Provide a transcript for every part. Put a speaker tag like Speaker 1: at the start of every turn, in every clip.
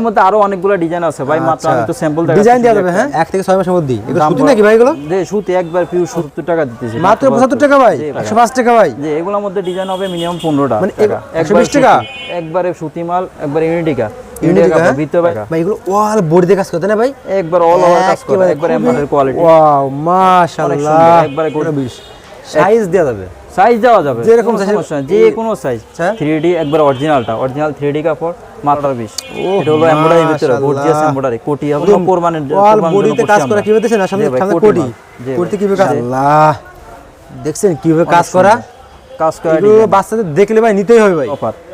Speaker 1: মধ্যে আরও অনেকগুলো ডিজাইন আছে। ভাই মাত্র আমি তো স্যাম্পল
Speaker 2: ডিজাইন দেওয়া যাবে হ্যাঁ? এক থেকে ছয় মাসের মধ্যে এগুলো সুতি নাকি ভাই এগুলো?
Speaker 1: যে সুতি একবার পিউ 70 টাকা দিতেছি।
Speaker 2: মাত্র পঁচাত্তর টাকা ভাই?
Speaker 1: জি, ভাই।
Speaker 2: একশো পাঁচ টাকা ভাই?
Speaker 1: যে এগুলোর মধ্যে ডিজাইন হবে মিনিমাম 15টা
Speaker 2: মানে 120 টাকা?
Speaker 1: একবারে সুতি মাল একবারে ইউনিটিকা। ইউনিটিকা
Speaker 2: হ্যাঁ?
Speaker 1: ভিতরে ভাই
Speaker 2: ভাই এগুলো ওয়াল বডিতে কাজ করতে না ভাই?
Speaker 1: একবার অল ওভার কাজ করে
Speaker 2: একবার খুবই-
Speaker 1: কোয়ালিটি
Speaker 2: ওয়াও মাশাআল্লাহ।
Speaker 1: সুন্দর, একবারে গোল।
Speaker 2: সাইজ দেওয়া যাবে?
Speaker 1: সাইজ দেওয়া যাবে।
Speaker 2: যেরকম
Speaker 1: কোনো সমস্যা যে কোনো সাইজ
Speaker 2: আচ্ছা।
Speaker 1: 3D একবার অরিজিনালটা অরিজিনাল 3D কাপড় মাত্র 20 এটা হলো এমব্রয়ডারি ভিতরে
Speaker 2: মাশাআল্লাহ।
Speaker 1: গর্জিয়াস এমব্রয়ডারি কোটি হবে কোরবানের
Speaker 2: বডিতে কাজ করা। কীভাবে দেখছেন সামনে সামনে
Speaker 1: কোটি।
Speaker 2: কীভাবে কাজ? আল্লাহ দেখছেন কীভাবে কাজ করা?
Speaker 1: কাজ করা
Speaker 2: বাচ্চাদের দেখলে ভাই নিতেই হবে ভাই।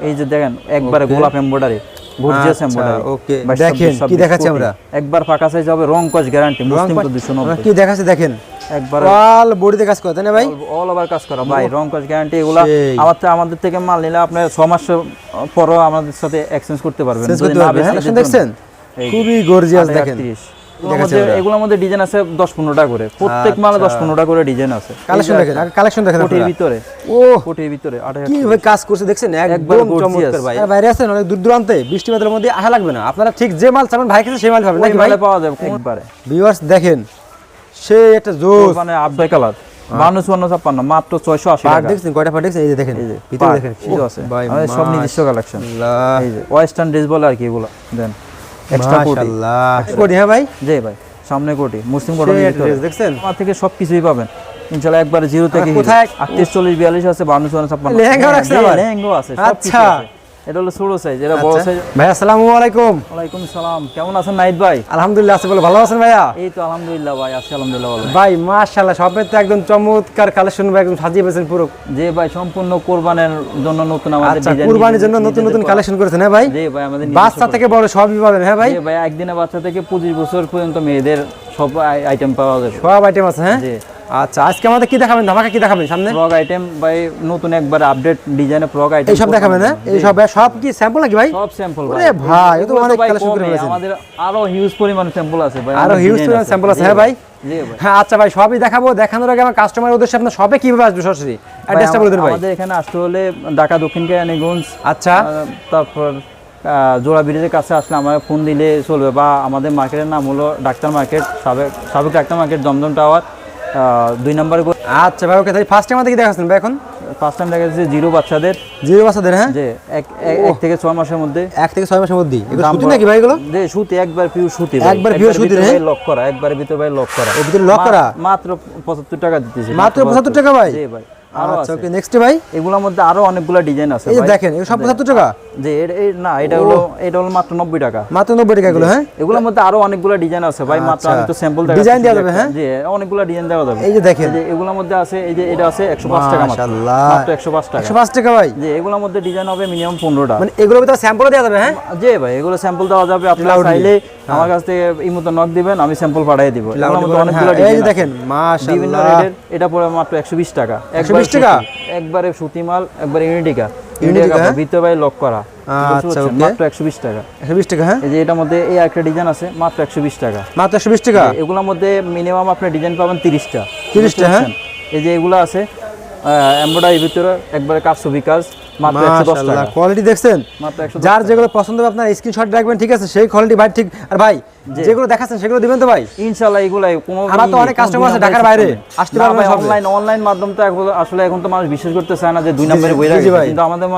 Speaker 1: এই যে দেখেন একবারে গোলাপ এমব্রয়ডারি গর্জিয়াস
Speaker 2: আচ্ছা,
Speaker 1: এমব্রয়ডারি
Speaker 2: okay. দেখেন, কি দেখাচ্ছি আমরা?
Speaker 1: একবার ফাঁকা সাইজ হবে রং কস গ্যারান্টি মুসলিম তো 290
Speaker 2: কি দেখাচ্ছে দেখেন?
Speaker 1: একবার
Speaker 2: ওয়াল বডিতে কাজ করে না ভাই?
Speaker 1: অল ওভার কাজ করা ভাই রং কস গ্যারান্টি এগুলা
Speaker 2: সেই।
Speaker 1: আমার আমাদের থেকে মাল নিলে আপনি 6 মাস পরও আমাদের সাথে এক্সচেঞ্জ করতে পারবেন।
Speaker 2: হ্যাঁ? দেখছেন? খুবই গর্জিয়াস দেখেন।
Speaker 1: 38 এগুলোর মধ্যে
Speaker 2: ওরা।
Speaker 1: এগুলোর মধ্যে ডিজাইন আছে 10 15টা করে। প্রত্যেক মালে 10 15টা করে ডিজাইন আছে।
Speaker 2: কালেকশন দেখেন কালেকশন দেখেন
Speaker 1: কোটির
Speaker 2: আপনারা।
Speaker 1: ভিতরে।
Speaker 2: ও!
Speaker 1: কোটির ভিতরে 8000
Speaker 2: কীভাবে কাজ করছে দেখছেন? একদম চমৎকার ভাই। আর বাইরে আছেন অনেক দূর দূরান্তে বৃষ্টি বাদলের মধ্যে আসা লাগবে না। আপনারা ঠিক যে মাল চাবেন ভাই কাছে সেই মাল পাবেন। নাকি ভাই?
Speaker 1: পাওয়া যাবে একবারে।
Speaker 2: ভিউয়ার্স দেখেন সে একটা জোস।
Speaker 1: মানে আবদাই কালার বান্ন চুয়ান্ন ছাপ্পান্ন মাত্র ছয়শো আশি টাকা।
Speaker 2: দেখছেন? কয়টা পার্ট দেখছেন? এই যে দেখেন
Speaker 1: এই যে
Speaker 2: ভিতরে দেখেন।
Speaker 1: আছে। সব নিজস্ব কালেকশন এই যে ওয়েস্টার্ন ড্রেস বলে আর কি এগুলো। দেন। এক্সট্রা কোটি।
Speaker 2: মাশাআল্লাহ কোটি হ্যাঁ ভাই?
Speaker 1: জি ভাই সামনে কোটি মুসলিম কোটি
Speaker 2: দেখছেন?
Speaker 1: আমার থেকে সব কিছুই পাবেন। ইনশাআল্লাহ একবার জিরো থেকে
Speaker 2: কোথায়-
Speaker 1: আটত্রিশ চল্লিশ বিয়াল্লিশ আছে বান্ন চুয়ান্ন লেহেঙ্গা? আছে
Speaker 2: আচ্ছা।
Speaker 1: আছে এটা হলো ছোট সাইজ এটা বড়
Speaker 2: আচ্ছা।
Speaker 1: সাইজ
Speaker 2: ভাই আসসালামু আলাইকুম।
Speaker 1: ওয়ালাইকুম সালাম। কেমন আছেন নাইট ভাই?
Speaker 2: আলহামদুলিল্লাহ আছে বলে ভালো আছেন ভাইয়া?
Speaker 1: এই তো আলহামদুলিল্লাহ ভাই আছি আলহামদুলিল্লাহ ভালো।
Speaker 2: ভাই মাশাআল্লাহ সবের তো একদম চমৎকার কালেকশন ভাই একদম সাজিয়ে পেয়েছেন পুরো।
Speaker 1: যে ভাই সম্পূর্ণ কোরবানের জন্য নতুন আমাদের
Speaker 2: আচ্ছা
Speaker 1: ডিজাইন
Speaker 2: কুরবানির জন্য নতুন নতুন কালেকশন করেছেন হ্যাঁ ভাই?
Speaker 1: জি ভাই আমাদের
Speaker 2: বাচ্চা থেকে বড় সবই পাবেন হ্যাঁ ভাই?
Speaker 1: একদিনে বাচ্চা থেকে পঁচিশ বছর পর্যন্ত মেয়েদের সব আইটেম পাওয়া যাবে।
Speaker 2: সব আইটেম আছে হ্যাঁ?
Speaker 1: জি।
Speaker 2: আচ্ছা আজকে আমাদের কি দেখাবেন? ধামাকা কি দেখাবেন সামনে?
Speaker 1: ফ্রক আইটেম ভাই নতুন একবার আপডেট ডিজাইনে ফ্রক আইটেম
Speaker 2: এই সব দেখাবেন হ্যাঁ? এই সব সব কি স্যাম্পল নাকি ভাই?
Speaker 1: সব স্যাম্পল
Speaker 2: ভাই, তো অনেক collection করে ফেলেছেন।
Speaker 1: আমাদের আরও হিউজ পরিমাণ স্যাম্পল আছে ভাই আরও
Speaker 2: হিউজ পরিমাণ স্যাম্পল আছে হ্যাঁ ভাই? হ্যাঁ আচ্ছা ভাই সবই দেখাবো। দেখানোর আগে আমার কাস্টমারের উদ্দেশ্যে আপনার সবে কীভাবে আসবে সরাসরি? অ্যাড্রেসটা বলে দেন ভাই।
Speaker 1: আমাদের এখানে আসতে হলে ঢাকা দক্ষিণ কেরানীগঞ্জ
Speaker 2: আচ্ছা।
Speaker 1: তারপর জোড়া ব্রিজের কাছে আসলে আমার ফোন দিলে চলবে। বা আমাদের মার্কেটের নাম হলো ডাক্তার মার্কেট সাবেক সাবেক ডাক্তার মার্কেট দমদম টাওয়ার দুই নম্বর
Speaker 2: আচ্ছা ভাই ওকে তাই ফার্স্ট টাইম আমাদের দেখাচ্ছেন ভাই এখন?
Speaker 1: ফার্স্ট টাইম দেখা যাচ্ছে জিরো বাচ্চাদের।
Speaker 2: জিরো বাচ্চাদের হ্যাঁ?
Speaker 1: যে এক এক- থেকে ছয় মাসের মধ্যে।
Speaker 2: এক থেকে ছয় মাসের মধ্যে। সুতি নাকি ভাই এগুলো?
Speaker 1: যে সুতি একবার পিউ সুতি
Speaker 2: একবার পিউ সুতি, ভাই
Speaker 1: লক করা একবার ভিতরে ভাই লক করা
Speaker 2: ভিতরে লক করা?
Speaker 1: মাত্র পঁচাত্তর টাকা দিতেছে।
Speaker 2: মাত্র 75 টাকা ভাই?
Speaker 1: জি ভাই।
Speaker 2: আচ্ছা ওকে নেক্সট ভাই?
Speaker 1: এগুলোর মধ্যে আরও অনেকগুলো ডিজাইন আছে
Speaker 2: এই যে দেখেন এগুলো সব পঁচাত্তর টাকা?
Speaker 1: যে এর- এর- না এটা হলো এটা হলো মাত্র নব্বই টাকা।
Speaker 2: মাত্র নব্বই টাকা এগুলো হ্যাঁ?
Speaker 1: এগুলোর মধ্যে আরও অনেকগুলো ডিজাইন আছে ভাই মাত্র
Speaker 2: আচ্ছা।
Speaker 1: আমি তো স্যাম্পল
Speaker 2: দেওয়া যাবে, হ্যাঁ?
Speaker 1: জি অনেকগুলো ডিজাইন দেওয়া যাবে।
Speaker 2: এই যে দেখেন।
Speaker 1: যে এগুলোর মধ্যে আছে এই যে এটা আছে 105 টাকা মাত্র। মাত্র 105 টাকা।
Speaker 2: একশো পাঁচ টাকা ভাই।
Speaker 1: যে এগুলোর মধ্যে ডিজাইন হবে মিনিমাম 15টা
Speaker 2: মানে এগুলোর ভিতরে স্যাম্পলও দেওয়া যাবে হ্যাঁ?
Speaker 1: জি ভাই এগুলো স্যাম্পল দেওয়া যাবে আপনারা চাইলে। আমার কাছ থেকে এই মতো নক দিবেন আমি স্যাম্পল পাঠিয়ে দিব।
Speaker 2: হ্যাঁ, এই যে
Speaker 1: ডিজাইন
Speaker 2: দেখেন
Speaker 1: বিভিন্ন রেটের এটা পড়ে মাত্র 120 টাকা।
Speaker 2: 120 টাকা?
Speaker 1: একবারে সুতি মাল একবারে ইউনিটিকা।
Speaker 2: Unitica,
Speaker 1: ইউনিটিকা
Speaker 2: হ্যাঁ?
Speaker 1: ভিতরে ভাই লক করা। বুঝতে
Speaker 2: আচ্ছা।
Speaker 1: মাত্র 120 টাকা।
Speaker 2: একশো বিশ টাকা হ্যাঁ?
Speaker 1: এই যে এটার মধ্যে এই একটা ডিজাইন আছে মাত্র 120 টাকা।
Speaker 2: মাত্র একশো বিশ টাকা?
Speaker 1: এগুলোর মধ্যে মিনিমাম আপনি ডিজাইন পাবেন 30টা
Speaker 2: 30টা, হ্যাঁ?
Speaker 1: এই যে এগুলো আছে এমব্রয়ডারি ভিতরে একবারে কাজ ছবি কাজ মাত্র 110
Speaker 2: মাশাআল্লাহ
Speaker 1: টাকা।
Speaker 2: কোয়ালিটি দেখছেন? যার যেগুলো পছন্দ হবে আপনার স্ক্রিনশট রাখবেন ঠিক আছে? সেই কোয়ালিটি ভাই ঠিক আর ভাই যেগুলো দেখাচ্ছেন সেগুলো দিবেন তো ভাই?
Speaker 1: ইনশাআল্লাহ এগুলাই কোনো
Speaker 2: আমার তো অনেক customer আছে ঢাকার বাইরে, আসতে পারবে
Speaker 1: অনলাইন অনলাইন মাধ্যম তো আসলে এখন তো মানুষ বিশ্বাস করতে চায় না যে দুই নম্বরে বই
Speaker 2: জি, জি
Speaker 1: রাখে
Speaker 2: ভাই।
Speaker 1: কিন্তু আমাদের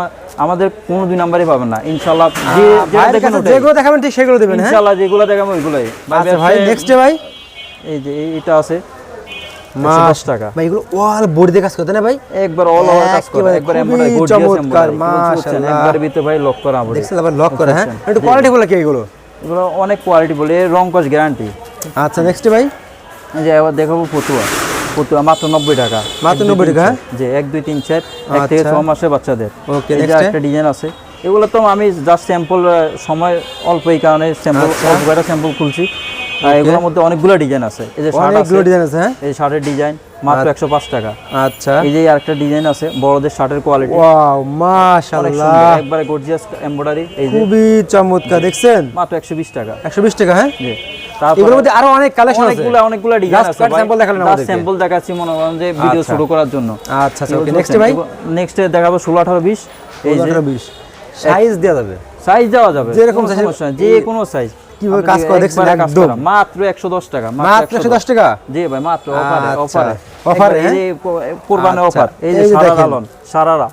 Speaker 1: আমাদের কোনো দুই নম্বরই পাবেন না। ইনশাআল্লাহ যে দেখেন
Speaker 2: যেগুলো দেখাবেন ঠিক সেগুলো দিবেন হ্যাঁ?
Speaker 1: ইনশাআল্লাহ যেগুলো দেখাবো ওইগুলাই।
Speaker 2: আচ্ছা ভাই নেক্সট ভাই?
Speaker 1: এই যে এটা আছে।
Speaker 2: মাস
Speaker 1: টাকা
Speaker 2: ভাই এগুলো বডিতে কাজ করতে না ভাই?
Speaker 1: একবার অল ওভার কাজ করা
Speaker 2: একেবারে
Speaker 1: গর্জিয়াস
Speaker 2: চমৎকার, মাশাআল্লাহ।
Speaker 1: একবার ভিতরে ভাই লক করা
Speaker 2: দেখছেন আবার লক করে হ্যাঁ? একটু কোয়ালিটি বলে কি এগুলো?
Speaker 1: এগুলো অনেক কোয়ালিটি বলে রং কস গ্যারান্টি
Speaker 2: আচ্ছা নেক্সট ভাই?
Speaker 1: যে এবার দেখাবো মাত্র নব্বই টাকা।
Speaker 2: মাত্র 90 টাকা,
Speaker 1: যে এক দুই তিন চার এক থেকে
Speaker 2: আচ্ছা।
Speaker 1: ছ মাসের বাচ্চাদের। এই একটা ডিজাইন আছে। এগুলো তো আমি জাস্ট স্যাম্পল সময় অল্প এই কারণে স্যাম্পল
Speaker 2: আচ্ছা।
Speaker 1: অল্প কয়েকটা স্যাম্পল খুলছি। এগুলোর মধ্যে অনেকগুলো ডিজাইন আছে। এই যে
Speaker 2: অনেকগুলো ডিজাইন আছে হ্যাঁ?
Speaker 1: এই শার্টের ডিজাইন মাত্র একশো পাঁচ টাকা।
Speaker 2: আচ্ছা।
Speaker 1: এই যে আরেকটা ডিজাইন আছে বড়দের শার্টের কোয়ালিটি
Speaker 2: ওয়াও মাশাআল্লাহ।
Speaker 1: একবারে গর্জিয়াস এমব্রয়ডারি এই যে
Speaker 2: খুবই চমৎকার দেখছেন?
Speaker 1: মাত্র একশো বিশ টাকা।
Speaker 2: একশো বিশ টাকা হ্যাঁ?
Speaker 1: জি।
Speaker 2: এগুলোর মধ্যে আরও অনেক কালেকশন আছে।
Speaker 1: অনেকগুলো অনেকগুলো ডিজাইন আছে
Speaker 2: দেখালেন।
Speaker 1: স্যাম্পল দেখাচ্ছি মনে করেন যে ভিডিও
Speaker 2: আচ্ছা।
Speaker 1: শুরু করার জন্য।
Speaker 2: আচ্ছা আচ্ছা ওকে নেক্সট ভাই।
Speaker 1: নেক্সট দেখাবো ষোলো আঠারো বিশ। এই যে
Speaker 2: বিশ। সাইজ দেওয়া যাবে।
Speaker 1: সাইজ দেওয়া যাবে
Speaker 2: যেরকম
Speaker 1: কোনো সমস্যা যে কোনো সাইজ
Speaker 2: কীভাবে কাজ করা দেখছেন? একদম।
Speaker 1: মাত্র 110 টাকা
Speaker 2: মাত্র একশো দশ টাকা?
Speaker 1: জি ভাই মাত্র অফারে
Speaker 2: আচ্ছা।
Speaker 1: অফারে
Speaker 2: অফারে,
Speaker 1: এই যে কোরবানের
Speaker 2: আচ্ছা।
Speaker 1: অফার এই যে সারা। লালন সারারা।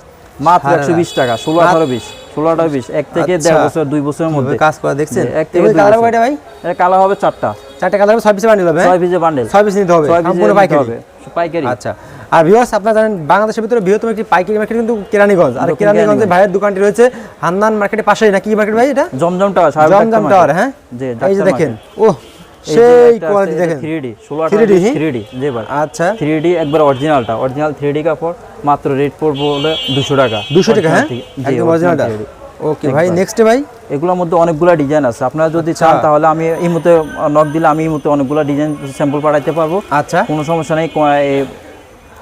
Speaker 1: মাত্র 120 টাকা 16 18 20 16 18 20 এক থেকে
Speaker 2: আচ্ছা।
Speaker 1: দেড় বছর দুই বছরের মধ্যে।
Speaker 2: কাজ করা দেখছেন?
Speaker 1: এক থেকে
Speaker 2: কালার কয়টা ভাই?
Speaker 1: এর কালার হবে চারটা।
Speaker 2: চারটে কালার ছয় পিসে বান্ডিল হবে?
Speaker 1: ছয় পিসের বান্ডেল
Speaker 2: ছয় পিস নিতে হবে সম্পূর্ণ পাইকারি।
Speaker 1: হবে পাইকারি।
Speaker 2: আচ্ছা। আর ভিউয়ার্স আপনারা জানেন বাংলাদেশের ভিতরে বৃহত্তম একটি পাইকারি মার্কেট কিন্তু কেরানীগঞ্জ। আর কেরানীগঞ্জে। ভাইয়ের দোকানটি রয়েছে হান্নান মার্কেটের পাশেই নাকি মার্কেট ভাই এটা?
Speaker 1: জমজম টাওয়ার
Speaker 2: জমজম টাওয়ার হ্যাঁ? এই যে দেখেন ও সেই কোয়ালিটি দেখেন।
Speaker 1: 3D 16
Speaker 2: 3D,
Speaker 1: 3D জি ভাই।
Speaker 2: আচ্ছা।
Speaker 1: 3D একবার অরিজিনালটা অরিজিনাল 3D কাপড় মাত্র রেট পড়বে হলে 200 টাকা।
Speaker 2: 200 টাকা হ্যাঁ? একদম অরিজিনালটা ওকে ভাই নেক্সট ভাই?
Speaker 1: এগুলোর মধ্যে অনেকগুলো ডিজাইন আছে। আপনারা যদি
Speaker 2: আচ্ছা।
Speaker 1: চান তাহলে আমি এই মুহূর্তে নক দিলে আমি এই মুহূর্তে অনেকগুলো ডিজাইন স্যাম্পল পাঠাইতে পারব।
Speaker 2: আচ্ছা।
Speaker 1: কোনো সমস্যা নেই কো-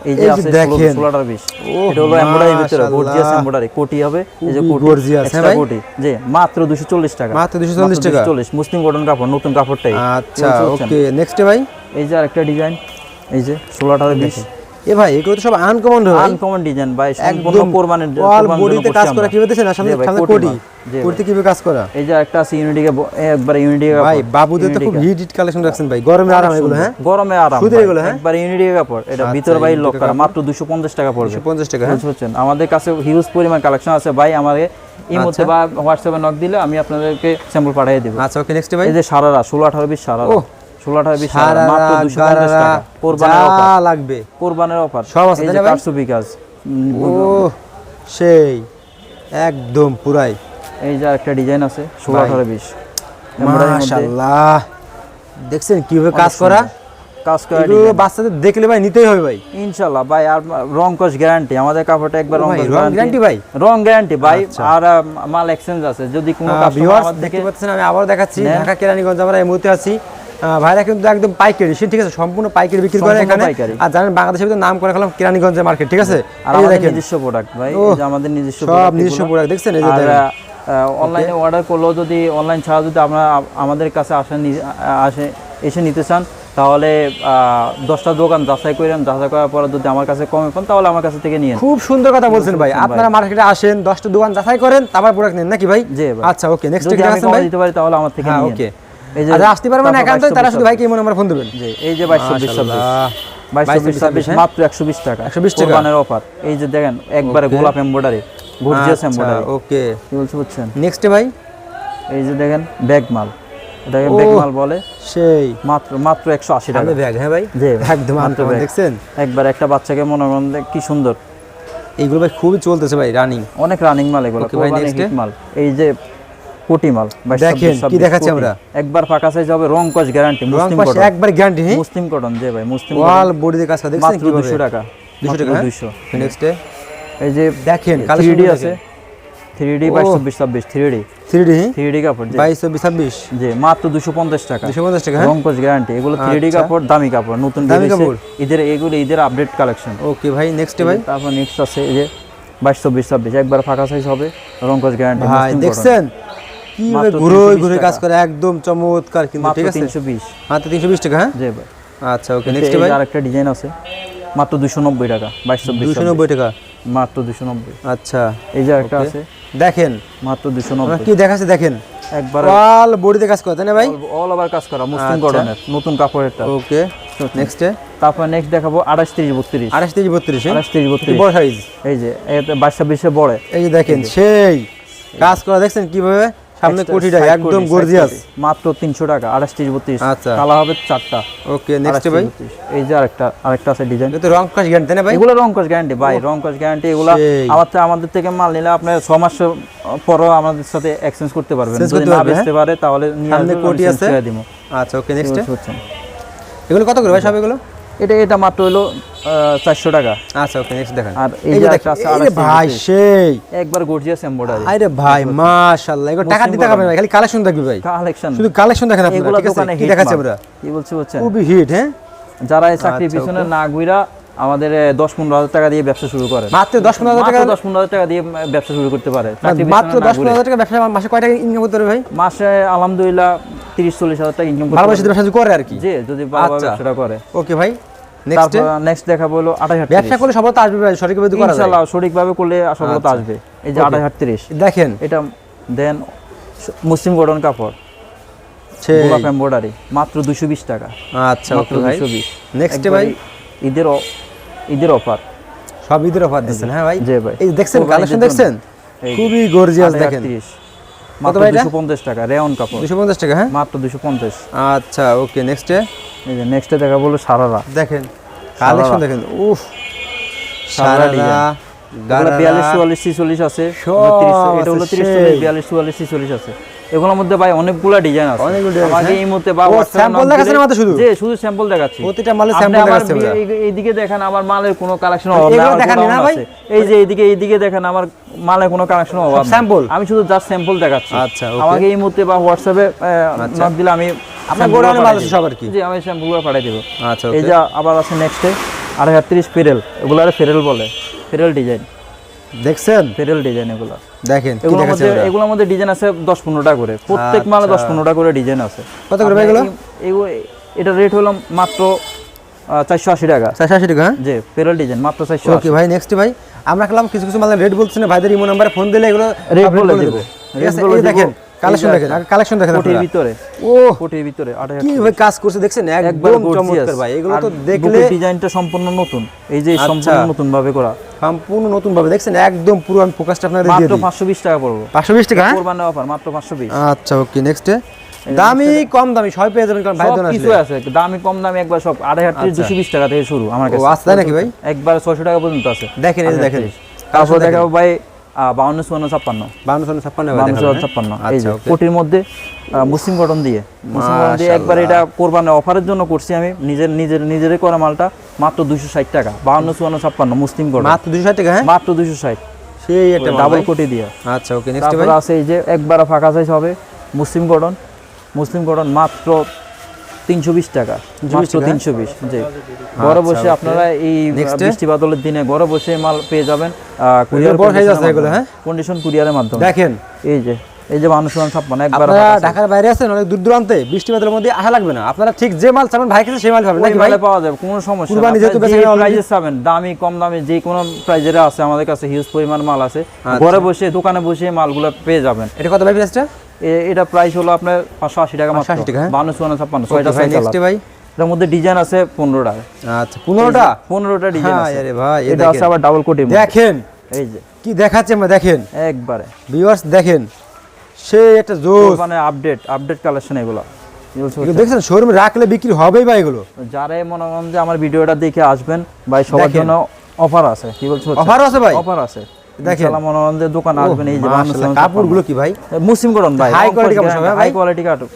Speaker 1: এই যে আছে
Speaker 2: দেখেন।
Speaker 1: ষোলোটার বিশ।
Speaker 2: ওহ,
Speaker 1: এটা হলো এমব্রয়ডারি ভিতরে গর্জিয়াস এমব্রয়ডারি কোটি হবে। এই যে কোটি
Speaker 2: গর্জিয়াস হ্যাঁ ভাই?
Speaker 1: কোটি। জি মাত্র 240 টাকা।
Speaker 2: মাত্র 240 টাকা?
Speaker 1: 240 মুসলিম কটন কাপড় নতুন কাপড়টাই।
Speaker 2: আচ্ছা ওকে নেক্সট ভাই?
Speaker 1: এই যে আরেকটা ডিজাইন এই যে ষোলোটার বিশ।
Speaker 2: এ ভাই এগুলো তো সব আনকমন ভাই।
Speaker 1: আনকমন ডিজাইন ভাই সম্পূর্ণ
Speaker 2: অল বডিতে কাজ করা
Speaker 1: আমরা।
Speaker 2: কীভাবে দেখছেন সামনে সামনে
Speaker 1: ভাই।
Speaker 2: কীভাবে কাজ করা?
Speaker 1: এই যে একটা আছে ইউনিটিকে একবার ইউনিটিকে
Speaker 2: ভাই বাবুদের তো খুব হিট হিট কালেকশন রাখছেন ভাই। গরমে আরাম এগুলো হ্যাঁ?
Speaker 1: গরমে আরাম ভাই।
Speaker 2: এগুলো, হ্যাঁ?
Speaker 1: একবার কাপড়। এটা
Speaker 2: আচ্ছা,
Speaker 1: ভিতর
Speaker 2: ইউনিটি
Speaker 1: লক করা মাত্র 250 টাকা পড়বে।
Speaker 2: 250 টাকা হ্যাঁ?
Speaker 1: আমাদের কাছে হিউজ পরিমাণ কালেকশন আছে ভাই। আমাদের এই মধ্যে বা হোয়াটসঅ্যাপে নক দিলে আমি আপনাদেরকে স্যাম্পল পাঠিয়ে দেব।
Speaker 2: আচ্ছা ওকে নেক্সট ভাই।
Speaker 1: এই যে সারারা 16 18 20 সারারা।
Speaker 2: ওহ,
Speaker 1: 16 18 20
Speaker 2: সারা
Speaker 1: সারারা মাত্র 250
Speaker 2: গারারা
Speaker 1: টাকা। কোরবানির অফার।
Speaker 2: লাগবে।
Speaker 1: কোরবানির অফার।
Speaker 2: সব আছে,
Speaker 1: এই
Speaker 2: তাই
Speaker 1: যে
Speaker 2: না ভাই?
Speaker 1: কারসু বিকাশ উম,
Speaker 2: ও সেই একদম পুরাই।
Speaker 1: এই যে একটা ডিজাইন আছে 16 18 20 এমব্রয়ডারির
Speaker 2: দেখছেন কীভাবে কাজ করা?
Speaker 1: কাজ করা
Speaker 2: বাচ্চাদের দেখলে ভাই নিতেই হবে ভাই।
Speaker 1: ইনশাল্লাহ ভাই আর রং কস গ্যারান্টি। আমাদের কাপড়টা একবার রং গ্যারান্টি।
Speaker 2: ভাই?
Speaker 1: রং গ্যারান্টি ভাই
Speaker 2: আচ্ছা।
Speaker 1: আর মাল এক্সচেঞ্জ আছে। যদি কোনো থেকে
Speaker 2: দেখতে পাচ্ছেন আমি আবার দেখাচ্ছি। ঢাকা কেরানীগঞ্জ আমরা এই মুহূর্তে আছি। ভাইরা কিন্তু একদম পাইকারি। সে ঠিক আছে সম্পূর্ণ পাইকারি বিক্রি করে এখানে। আর জানেন বাংলাদেশের ভিতরে নাম করে খেলাম কেরানীগঞ্জের মার্কেট ঠিক আছে?
Speaker 1: আর আমাদের নিজস্ব প্রোডাক্ট ভাই এই যে আমাদের নিজস্ব
Speaker 2: সব নিজস্ব প্রোডাক্ট দেখছেন? এই যে
Speaker 1: অনলাইনে অর্ডার করলেও যদি অনলাইন ছাড়া যদি আপনারা আমাদের কাছে আসেন আসে এসে নিতে চান তাহলে দশটা দোকান যাচাই করেন। যাচাই করার পর যদি আমার কাছে কমে পান তাহলে আমার কাছে থেকে নিয়ে
Speaker 2: খুব সুন্দর কথা বলছেন ভাই। আপনারা মার্কেটে আসেন দশটা দোকান যাচাই করেন তারপর প্রোডাক্ট নেন। নাকি ভাই। আচ্ছা ওকে নেক্সট
Speaker 1: দিতে পারি তাহলে আমার থেকে
Speaker 2: হ্যাঁ ওকে
Speaker 1: এই যে
Speaker 2: আচ্ছা আসতে পারবেন একান্ত তারা শুধু ভাইকে এই ফোন দেবেন?
Speaker 1: জি এই যে বাইশ চব্বিশ ছাব্বিশ
Speaker 2: মাশাআল্লাহ।
Speaker 1: বাইশ
Speaker 2: 22,
Speaker 1: চব্বিশ ছাব্বিশ? মাত্র একশো বিশ টাকা।
Speaker 2: 120 টাকা?
Speaker 1: অফার। এই যে দেখেন একবারে গোলাপ এম্বয়ডারি গর্জিয়াস এম্বয়ডারি
Speaker 2: ওকে।
Speaker 1: কি বলছে বুঝছেন
Speaker 2: নেক্সট ভাই?
Speaker 1: এই যে দেখেন ব্যাগ মাল। এটাকে ব্যাগ মাল বলে।
Speaker 2: সেই।
Speaker 1: মাত্র মাত্র একশো আশি টাকা।
Speaker 2: ব্যাগ হ্যাঁ ভাই?
Speaker 1: জি
Speaker 2: একদম
Speaker 1: মাত্র
Speaker 2: দেখছেন?
Speaker 1: একবার একটা বাচ্চাকে মনে করেন কি সুন্দর।
Speaker 2: এইগুলো ভাই খুবই চলতেছে ভাই রানিং
Speaker 1: অনেক রানিং মাল এগুলো মাল। এই যে কোটি মাল
Speaker 2: দেখেন, কি দেখাচ্ছি আমরা?
Speaker 1: একবার ফাঁকা সাইজ হবে রং কস গ্যারান্টি
Speaker 2: রং
Speaker 1: মুসলিম কটন
Speaker 2: একবার গ্যারান্টি হ্যাঁ
Speaker 1: মুসলিম কটন যে ভাই মুসলিম
Speaker 2: ওয়াল বডিতে কাজ করা দেখছেন কীভাবে?
Speaker 1: 200 টাকা
Speaker 2: 200 টাকা হ্যাঁ?
Speaker 1: 200
Speaker 2: নেক্সটে
Speaker 1: এই যে
Speaker 2: দেখেন কালেকশন
Speaker 1: আছে। থ্রি ডি বাইশ
Speaker 2: ও।
Speaker 1: চব্বিশ ছাব্বিশ থ্রি ডি
Speaker 2: 3D
Speaker 1: কাপড় জি।
Speaker 2: বাইশ চব্বিশ ছাব্বিশ?
Speaker 1: জি মাত্র দুশো পঞ্চাশ টাকা।
Speaker 2: দুশো পঞ্চাশ টাকা হ্যাঁ?
Speaker 1: রংকোচ গ্যারান্টি এগুলো থ্রি ডি
Speaker 2: আচ্ছা।
Speaker 1: কাপড় দামি কাপড় নতুন
Speaker 2: দামি কাপড়?
Speaker 1: ঈদের এগুলো ঈদের আপডেট কালেকশন
Speaker 2: ওকে ভাই নেক্সটে ভাই?
Speaker 1: তারপর নেক্সট আছে এই যে বাইশ চব্বিশ ছাব্বিশ একবার ফাঁকা সাইজ হবে রংকোচ গ্যারান্টি
Speaker 2: ভাই দেখছেন? ঘুরে ঘুরে কাজ করে একদম চমৎকার কিন্তু ঠিক আছে?
Speaker 1: তিনশো বিশ।
Speaker 2: মাত্র তিনশো বিশ টাকা হ্যাঁ?
Speaker 1: জি ভাই।
Speaker 2: আচ্ছা ওকে নেক্সট ভাই।
Speaker 1: আরেকটা ডিজাইন আছে মাত্র দুশো নব্বই টাকা বাইশ চব্বিশ
Speaker 2: দুশো নব্বই টাকা?
Speaker 1: মাত্র দুশো নব্বই।
Speaker 2: আচ্ছা।
Speaker 1: এই যে একটা আছে
Speaker 2: দেখেন।
Speaker 1: মাত্র দুশো
Speaker 2: আমরা
Speaker 1: নব্বই।
Speaker 2: কি দেখাচ্ছি দেখেন?
Speaker 1: একবার
Speaker 2: ওয়াল বডিতে কাজ করে তাই না ভাই?
Speaker 1: অল ওভার কাজ করা মুসলিম
Speaker 2: আচ্ছা।
Speaker 1: কটনের নতুন কাপড়েরটা।
Speaker 2: ওকে নেক্সটে
Speaker 1: তারপর নেক্সট দেখাবো আঠাশ তিরিশ বত্রিশ।
Speaker 2: আঠাশ তেইশ বত্রিশ হ্যাঁ?
Speaker 1: আঠাশ তিরিশ বত্রিশ।
Speaker 2: বড় সাইজ
Speaker 1: এই যে এটা বাইশ ছাব্বিশে বড়ে।
Speaker 2: এই যে দেখেন সেই। কাজ করা দেখছেন কীভাবে? সামনে কোটিটা একদম গর্জিয়াস
Speaker 1: মাত্র তিনশো টাকা আঠাশ তিরিশ বত্রিশ।
Speaker 2: আচ্ছা।
Speaker 1: কালা হবে চারটা।
Speaker 2: ওকে নেক্সট ভাই?
Speaker 1: এই যে আরেকটা আরেকটা আছে ডিজাইন
Speaker 2: এটা রং কাজ গ্যারান্টি না ভাই?
Speaker 1: এগুলো রংকশ গ্যারান্টি ভাই রংকশ গ্যারান্টি এগুলো। আমার আমাদের থেকে মাল নিলে আপনার ছ মাস পরও আমাদের সাথে এক্সচেঞ্জ করতে পারবেন। যদি না বেচতে পারে তাহলে নিয়ে আসবেন,
Speaker 2: কোটি আছে? আচ্ছা ওকে নেক্সট এগুলো কত করে ভাই সব এগুলো?
Speaker 1: এটা এটা মাত্র হলো চারশো টাকা।
Speaker 2: আচ্ছা ওকে নেক্সট দেখেন।
Speaker 1: আর এই যে একটা আছে
Speaker 2: দেখেন এই যে
Speaker 1: 28
Speaker 2: ভাই সেই।
Speaker 1: একবার গর্জিয়াস এমব্রয়ডারি
Speaker 2: আরে ভাই মাশাআল্লাহ এগুলো টাকা দিতে হবে না ভাই, খালি কালেকশন দেখবি ভাই।
Speaker 1: কালেকশন
Speaker 2: শুধু কালেকশন দেখেন
Speaker 1: এগুলো
Speaker 2: ঠিক আছে? কি দেখাচ্ছি আমরা
Speaker 1: কি বলছি বুঝছেন
Speaker 2: খুবই হিট হ্যাঁ?
Speaker 1: যারা এই
Speaker 2: আচ্ছা,
Speaker 1: পিছনে না গুইরা আমাদের দশ পনেরো হাজার টাকা দিয়ে ব্যবসা শুরু করে
Speaker 2: মাত্র দশ পনেরো হাজার টাকা
Speaker 1: দশ পনেরো হাজার টাকা দিয়ে ব্যবসা শুরু করতে পারে।
Speaker 2: মাত্র দশ পনেরো হাজার টাকা ব্যবসা মাসে কয় টাকা ইনকাম করতে পারে ভাই?
Speaker 1: মাসে আলহামদুলিল্লাহ তিরিশ চল্লিশ হাজার টাকা ইনকাম।
Speaker 2: ব্যবসা করে আর কি?
Speaker 1: জি যদি
Speaker 2: আচ্ছা।
Speaker 1: ব্যবসাটা করে।
Speaker 2: ওকে ভাই নেক্সট
Speaker 1: নেক্সট হলো আঠাশ হাজার
Speaker 2: ব্যবসা করলে সবার তো আসবে ভাই সঠিকভাবে করা
Speaker 1: সঠিকভাবে করলে সফলতা
Speaker 2: আচ্ছা।
Speaker 1: আসবে। এই যে
Speaker 2: Okay.
Speaker 1: আঠাশ আটত্রিশ
Speaker 2: দেখেন।
Speaker 1: এটা দেন মুসলিম কাপড়। গোলাপ এম্বয়ডারি মাত্র দুশো বিশ টাকা।
Speaker 2: আচ্ছা
Speaker 1: মাত্র
Speaker 2: ওকে ভাই।
Speaker 1: দুশো বিশ।
Speaker 2: নেক্সট ভাই?
Speaker 1: ঈদের ঈদের অফার।
Speaker 2: সব ঈদের অফার দিচ্ছেন হ্যাঁ ভাই?
Speaker 1: জি ভাই।
Speaker 2: এই দেখছেন কালেকশন দেখছেন? খুবই গর্জিয়াস দেখেন।
Speaker 1: মাত্র
Speaker 2: ভাই এটা?
Speaker 1: দুশো পঞ্চাশ টাকা রেয়ন কাপড়।
Speaker 2: দুশো পঞ্চাশ টাকা হ্যাঁ?
Speaker 1: মাত্র দুশো পঞ্চাশ।
Speaker 2: আচ্ছা ওকে নেক্সটে
Speaker 1: এই যে নেক্সটে দেখা বলল সারারা।
Speaker 2: দেখেন কালেকশন দেখেন উফ।
Speaker 1: সারারা বিয়াল্লিশ চুয়াল্লিশ ছিচল্লিশ আছে। এটা হলো তিরিশ চল্লিশ বিয়াল্লিশ চুয়াল্লিশ ছিচল্লিশ আছে। এগুলোর মধ্যে ভাই অনেকগুলো ডিজাইন আছে।
Speaker 2: অনেকগুলো
Speaker 1: আমাকে
Speaker 2: আছে,
Speaker 1: এই মুহূর্তে বা এ
Speaker 2: দেখাচ্ছেন আমাদের শুধু?
Speaker 1: জি, শুধু স্যাম্পল দেখাচ্ছি।
Speaker 2: প্রতিটা মালে sample
Speaker 1: আমার
Speaker 2: দেখাচ্ছে
Speaker 1: এইদিকে দেখেন আমার মালের কোনো কালেকশন
Speaker 2: এগুলো দেখাননি না ভাই?
Speaker 1: এই যে এইদিকে এইদিকে দেখেন আমার মালের কোনো কালেকশন অভাব
Speaker 2: sample?
Speaker 1: আমি শুধু জাস্ট স্যাম্পল দেখাচ্ছি।
Speaker 2: আচ্ছা, okay.
Speaker 1: আমাকে এই মুহূর্তে বা হোয়াটসঅ্যাপে নক দিলে আমি
Speaker 2: আপনার গোডাউনে
Speaker 1: গুলো
Speaker 2: মাল আছে সব আর কি?
Speaker 1: জি আমি স্যাম্পলগুলো পাঠিয়ে দেবো।
Speaker 2: আচ্ছা
Speaker 1: এই
Speaker 2: ওকে
Speaker 1: যে আবার আছে নেক্সটে আড়াই হাত তিরিশ ফেরেল। এগুলো আরে ফেরেল বলে ফেরেল ডিজাইন
Speaker 2: দেখছেন?
Speaker 1: পেরেল ডিজাইন এগুলো।
Speaker 2: দেখেন
Speaker 1: এগুলোর মধ্যে এগুলোর মধ্যে ডিজাইন আছে দশ পনেরোটা করে। প্রত্যেক মালে দশ পনেরোটা করে ডিজাইন আছে।
Speaker 2: কত করে ভাই এগুলো?
Speaker 1: এটা রেট হলো মাত্র চারশো আশি টাকা।
Speaker 2: চারশো আশি টাকা হ্যাঁ?
Speaker 1: যে ফেরাল ডিজাইন মাত্র চারশো
Speaker 2: ওকে ভাই নেক্সট ভাই আমরা খেলাম কিছু কিছু মালের রেট বলছেন ভাইদের ইমো নাম্বারে ফোন দিলে এগুলো রেট
Speaker 1: বলে দেব।
Speaker 2: ঠিক আছে? দেখেন। কালেকশন দেখেন কালেকশন দেখেন
Speaker 1: কোটির ভিতরে।
Speaker 2: ও
Speaker 1: কোটির ভিতরে
Speaker 2: কি ভাই কাজ করছে দেখছেন? একদম চমৎকার ভাই এগুলো তো দেখলে
Speaker 1: ডিজাইনটা সম্পূর্ণ নতুন। এই যে
Speaker 2: আচ্ছা।
Speaker 1: সম্পূর্ণ নতুন ভাবে করা।
Speaker 2: সম্পূর্ণ নতুন ভাবে দেখছেন? একদম পুরো আমি ফোকাসটা আপনাদের দিয়ে দিই।
Speaker 1: পাঁচশো বিশ টাকা পড়ব।
Speaker 2: পাঁচশো বিশ টাকা হ্যাঁ?
Speaker 1: কোরবানের অফার মাত্র পাঁচশো বিশ।
Speaker 2: আচ্ছা ওকে নেক্সটে দামি কম দামি সবাই পেয়ে যাবেন কারণ ভাই
Speaker 1: সব
Speaker 2: দোকান
Speaker 1: কিছু আছে। দামি কম দামি একবার সব আড়াই হাজার
Speaker 2: আচ্ছা।
Speaker 1: দুশো বিশ টাকা থেকে শুরু আমার কাছে।
Speaker 2: আচ্ছা তাই নাকি ভাই?
Speaker 1: একবার ছয়শো টাকা পর্যন্ত আছে।
Speaker 2: দেখেন এই দেখেন।
Speaker 1: তারপর দেখাবো ভাই বাউন্ন চুয়ান্ন ছাপ্পান্ন।
Speaker 2: বাউন্ন চুয়ান্ন ছাপ্পান্ন
Speaker 1: বাউন্ন চুয়ান্ন? ছাপ্পান্ন এই
Speaker 2: আচ্ছা
Speaker 1: যে কোটির মধ্যে মুসলিম কটন দিয়ে। মুসলিম কটন দিয়ে একবার এটা কোরবানের অফারের জন্য করছি আমি। নিজের নিজের নিজের করা মালটা মাত্র দুশো ষাট টাকা। বাউন্ন চুয়ান্ন ছাপ্পান্ন মুসলিম কটন
Speaker 2: মাত্র দুশো ষাট টাকা হ্যাঁ?
Speaker 1: মাত্র দুশো ষাট।
Speaker 2: সেই একটা
Speaker 1: ডাবল কোটি দিয়ে।
Speaker 2: আচ্ছা ওকে নেক্সট
Speaker 1: তারপর আছে এই যে একবার ফাঁকা সাইজ হবে। মুসলিম কটন মুসলিম কটন মাত্র তিনশো বিশ টাকা মাত্র? তিনশো বিশ জি। ঘরে বসে আপনারা এই বৃষ্টি বাদলের দিনে ঘরে বসে মাল পেয়ে যাবেন
Speaker 2: হ্যাঁ?
Speaker 1: কন্ডিশন কুরিয়ারের মাধ্যমে।
Speaker 2: দেখেন।
Speaker 1: এই যে এই যে মানুষ একবার
Speaker 2: ঢাকার বাইরে আছেন অনেক দূর দূরান্তে বৃষ্টি বাদলের মধ্যে আসা লাগবে না। আপনারা ঠিক যে মাল চাবেন ভাই কাছে সেই মাল পাবেন ভাই?
Speaker 1: পাওয়া যাবে কোনো সমস্যা
Speaker 2: কুরবানি যেহেতু
Speaker 1: প্রাইজে চাবেন দামি কম দামি যে কোনো প্রাইজের আছে আমাদের কাছে হিউজ পরিমাণ মাল আছে।
Speaker 2: আচ্ছা।
Speaker 1: ঘরে বসে দোকানে বসে মালগুলো পেয়ে যাবেন।
Speaker 2: এটা কত ভাই প্রাইসটা
Speaker 1: এটা প্রাইস হলো আপনার পাঁচশো আশি টাকা মাত্র।
Speaker 2: 580 টাকা, হ্যাঁ?
Speaker 1: বান্ন চুয়ান্ন ছাপ্পান্ন ছয়টা সাইজ
Speaker 2: নেক্সট ভাই?
Speaker 1: এটার মধ্যে ডিজাইন আছে পনেরোটা।
Speaker 2: আচ্ছা পনেরোটা?
Speaker 1: পনেরোটা ডিজাইন আছে।
Speaker 2: আরে ভাই,
Speaker 1: এটা আছে আবার ডাবল কোটি
Speaker 2: দেখেন।
Speaker 1: এই যে।
Speaker 2: কি দেখাচ্ছে আমরা দেখেন।
Speaker 1: একবারে।
Speaker 2: ভিউয়ার্স দেখেন। সে একটা জোস।
Speaker 1: মানে আপডেট আপডেট কালেকশন এগুলো।
Speaker 2: দেখছেন শোরুমে রাখলে বিক্রি হবেই ভাই এগুলো।
Speaker 1: যারাই মনে করেন যে আমার ভিডিওটা দেখে আসবেন ভাই সবার। জন্য অফার আছে। কি বলছো
Speaker 2: অফার আছে ভাই?
Speaker 1: অফার আছে। দোকান আসবেন এই যে
Speaker 2: কাপড়গুলো কি ভাই?
Speaker 1: মুসলিম ভাই
Speaker 2: High quality কাপড়?
Speaker 1: হাই কোয়ালিটি কাপড়।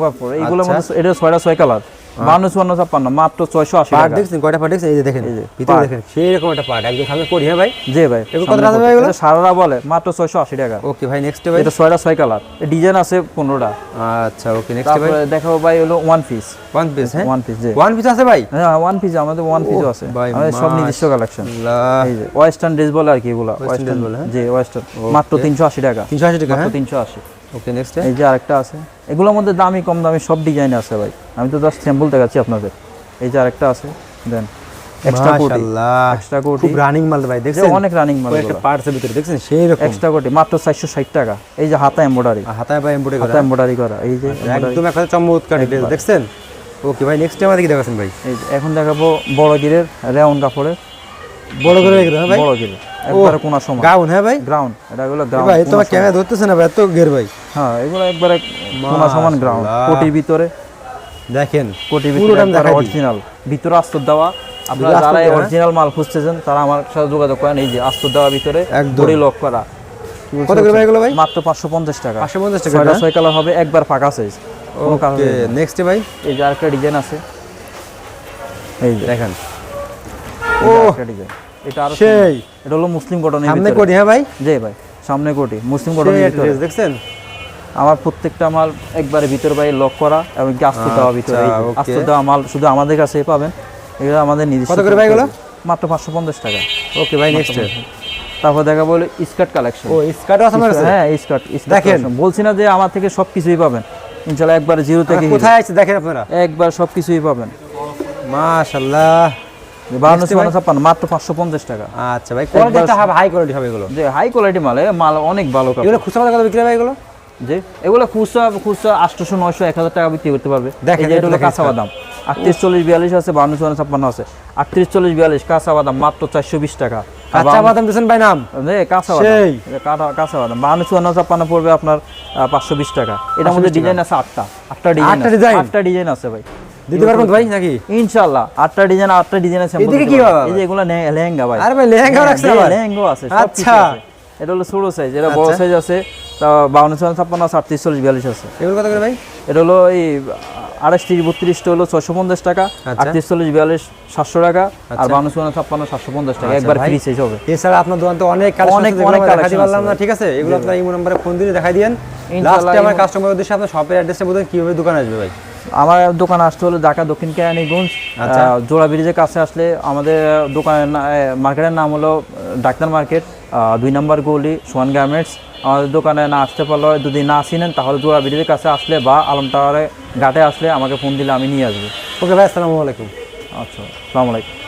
Speaker 2: আচ্ছা।
Speaker 1: এটা ছয়টা ছয় কালার। বান্ন চুয়ান্ন ছাপ্পান্ন মাত্র ছয়শো আশি
Speaker 2: পার্ট দেখছেন? কয়টা পার্ট দেখছেন? এই যে দেখেন ভিতরে দেখেন সেই রকম একটা পার্ট একদম সামনে করি হ্যাঁ ভাই?
Speaker 1: জি ভাই
Speaker 2: কত
Speaker 1: সামনে
Speaker 2: ভাই এগুলো?
Speaker 1: সারারা বলে মাত্র ছয়শো আশি টাকা।
Speaker 2: ওকে ভাই নেক্সট ভাই।
Speaker 1: এটা ছয়টা ছয় কালার। ডিজাইন আছে পনেরোটা।
Speaker 2: আচ্ছা ওকে নেক্সট ভাই।
Speaker 1: দেখাবো ভাই হলো ওয়ান পিস
Speaker 2: ওয়ান পিস হ্যাঁ?
Speaker 1: ওয়ান পিস জি।
Speaker 2: ওয়ান পিস আছে ভাই?
Speaker 1: হ্যাঁ ওয়ান পিস আমাদের ওয়ান পিসও আছে। আমাদের সব নিজস্ব কালেকশন এই যে ওয়েস্টার্ন ড্রেস বলে আর কি এগুলো। ওয়েস্টার্ন
Speaker 2: বলে, হ্যাঁ?
Speaker 1: জি ওয়েস্টার্ন মাত্র তিনশো আশি টাকা।
Speaker 2: তিনশো আশি টাকা হ্যাঁ?
Speaker 1: তিনশো আশি।
Speaker 2: ওকে নেক্সট
Speaker 1: এই যে আরেকটা আছে। এগুলোর মধ্যে দামি কম দামি সব ডিজাইন আছে ভাই। আমি তো জাস্ট স্যাম্পল দেখাচ্ছি আপনাদের। এই যে আরেকটা আছে দেন এক্সট্রা কোটি।
Speaker 2: মাশাআল্লাহ।
Speaker 1: এক্সট্রা কোটি।
Speaker 2: খুব রানিং মাল ভাই দেখছেন?
Speaker 1: অনেক রানিং মাল
Speaker 2: কয়েকটা পার্টসের ভিতরে দেখছেন? সেই রকম
Speaker 1: এক্সট্রা কোটি মাত্র চারশো ষাট টাকা। এই যে হাতা এমব্রয়ডারি
Speaker 2: হাতায় পায়ে এমব্রয়ডারি করা।
Speaker 1: হাতা এমব্রয়ডারি করা। এই যে embroidery।
Speaker 2: একদম একটা চমৎকার
Speaker 1: একবার।
Speaker 2: দেখছেন? ওকে ভাই নেক্সট টাইম আমাদের কি ভাই।
Speaker 1: এই যে এখন দেখাবো বড় গিরের রেওন কাপড়ের।
Speaker 2: বড় করে হ্যাঁ ভাই?
Speaker 1: বড় গিরের একবারে কোনা সময়
Speaker 2: গাউন হ্যাঁ ভাই?
Speaker 1: গ্রাউন্ড এটা হলো গ্রাউন্ড
Speaker 2: ভাই তোমার ক্যামেরা ধরতেছে না ভাই এত গের ভাই।
Speaker 1: হ্যাঁ এগুলো একবারে কোনা সমান গ্রাউন্ড। কোটির ভিতরে।
Speaker 2: দেখেন
Speaker 1: কোটির ভিতরে। অরিজিনাল ভিতরে আস্তর দেওয়া। আপনারা যারা অরিজিনাল মাল খুঁজতেছেন তারা আমার সাথে যোগাযোগ করেন এই যে আস্তর দেওয়া ভিতরে
Speaker 2: একদম।
Speaker 1: বডি লক করা।
Speaker 2: কত করে ভাই এগুলো ভাই?
Speaker 1: মাত্র পাঁচশো পঞ্চাশ টাকা।
Speaker 2: পাঁচশো পঞ্চাশ টাকা
Speaker 1: ছয়টা ছয় কালার হবে একবার ফাঁকা সাইজ
Speaker 2: ওকে নেক্সট ভাই?
Speaker 1: এই যে আরেকটা ডিজাইন আছে। এই
Speaker 2: দেখেন।
Speaker 1: ও!
Speaker 2: ও
Speaker 1: ডিজাইন এটা আরও
Speaker 2: সেই।
Speaker 1: এটা হলো মুসলিম কটনের
Speaker 2: সামনে
Speaker 1: ভিতরে।
Speaker 2: হ্যাঁ ভাই?
Speaker 1: জি ভাই সামনে কোটি মুসলিম কটনের
Speaker 2: দেখছেন?
Speaker 1: আমার প্রত্যেকটা মাল একবারে ভিতর বাইরে লক করা এবং আস্ত দেওয়া ভিতরে।
Speaker 2: আচ্ছা,
Speaker 1: আস্ত দেওয়া মাল শুধু আমাদের কাছেই পাবেন। এগুলো আমাদের নিজস্ব
Speaker 2: কত করে ভাই এগুলো?
Speaker 1: মাত্র পাঁচশো পঞ্চাশ টাকা।
Speaker 2: ওকে ভাই নেক্সট
Speaker 1: তারপর দেখা বলে স্কার্ট কালেকশন
Speaker 2: ও স্কার্টও আছে আমার কাছে?
Speaker 1: হ্যাঁ স্কার্ট
Speaker 2: দেখেন।
Speaker 1: বলছি না যে আমার থেকে সব কিছুই পাবেন। ইনশাল্লাহ একবার জিরো থেকে
Speaker 2: কোথায় আছে দেখেন আপনারা?
Speaker 1: একবার সব কিছুই পাবেন।
Speaker 2: মাশাআল্লাহ
Speaker 1: বাহান্ন
Speaker 2: Next
Speaker 1: চুয়ান্ন ছাপ্পান্ন মাত্র পাঁচশো পঞ্চাশ টাকা।
Speaker 2: আচ্ছা ভাই কোয়ালিটি হাই কোয়ালিটি হবে এগুলো।
Speaker 1: যে হাই কোয়ালিটি মাল মাল অনেক ভালো
Speaker 2: এগুলো খুচরা কত বিক্রি হয় এগুলো?
Speaker 1: যে? এগুলো খুচরা খুচরা আটশোশো নয়শো এক হাজার টাকা বিক্রি করতে পারবে।
Speaker 2: দেখেন,
Speaker 1: এটা হলো কাঁচা বাদাম। আটত্রিশ চল্লিশ বিয়াল্লিশ আছে বান্ন চুয়ান্ন ছাপ্পান্ন আছে। আটত্রিশ চল্লিশ বিয়াল্লিশ কাঁচা বাদাম মাত্র চারশো বিশ টাকা।
Speaker 2: কাঁচা বাদাম দিয়েছেন ভাই নাম?
Speaker 1: কাঁচা বাদাম। কাঁচা কাঁচা বাদাম। বাহান্ন চুয়ান্ন ছাপ্পান্ন পড়বে আপনার পাঁচশো বিশ টাকা। এটার মধ্যে ডিজাইন আছে আটটা। আটটা ডিজাইন
Speaker 2: আটটা
Speaker 1: ডিজাইন আছে ভাই।
Speaker 2: দিতে পারবেন ভাই নাকি?
Speaker 1: ইনশাআল্লাহ আটটা ডিজাইন আটটা ডিজাইন আছে
Speaker 2: এদিকে কি বাবা?
Speaker 1: এই যে এগুলো লেহেঙ্গা ভাই।
Speaker 2: আরে ভাই, লেহেঙ্গাও
Speaker 1: হ্যাঁ,
Speaker 2: রাখছেন
Speaker 1: লে-
Speaker 2: আবার?
Speaker 1: লেহেঙ্গাও আছে
Speaker 2: আচ্ছা।
Speaker 1: এটা হলো ছোট সাইজ এটা বড়
Speaker 2: আচ্ছা।
Speaker 1: সাইজ আছে তা বাউন্ন চুয়ান্ন ছাপ্পান্ন আটত্রিশ চল্লিশ বিয়াল্লিশ আছে।
Speaker 2: এগুলো কত করে ভাই?
Speaker 1: এটা হলো এই আড়াইশ তিরিশ বত্রিশটা হলো ছয়শো পঞ্চাশ টাকা
Speaker 2: আচ্ছা।
Speaker 1: আটত্রিশ চল্লিশ বিয়াল্লিশ সাতশো টাকা আর
Speaker 2: আচ্ছা।
Speaker 1: বাউন্ন চুয়ান্ন ছাপ্পান্ন সাতশো পঞ্চাশ টাকা।
Speaker 2: আচ্ছা
Speaker 1: একবার ফ্রি সাইজ হবে।
Speaker 2: এছাড়া আপনার দোকান তো অনেক কালেকশন
Speaker 1: অনেক-
Speaker 2: অনেক দেখাতে পারলাম না ঠিক আছে? এগুলো আপনার ইমো নম্বরে ফোন দিয়ে দেখাই দিয়েন। লাস্টে আমার কাস্টমার উদ্দেশ্যে আপনার শপের অ্যাড্রেসটা বলুন কীভাবে দোকান আসবে ভাই?
Speaker 1: আমার দোকান আসতে হলো ঢাকা দক্ষিণ কেরানীগঞ্জ
Speaker 2: আচ্ছা।
Speaker 1: জোড়া ব্রিজের কাছে আসলে আমাদের দোকানের মার্কেটের নাম হলো ডাক্তার মার্কেট দুই নম্বর গলি সোয়ান গার্মেন্টস। আমাদের দোকানে না আসতে পারলে যদি না চিনেন তাহলে জোড়া ব্রিজের কাছে আসলে বা আলম টাওয়ারে ঘাটে আসলে আমাকে ফোন দিলে আমি নিয়ে আসব।
Speaker 2: ওকে ভাই আসসালামু আলাইকুম।
Speaker 1: আচ্ছা আসসালামু আলাইকুম।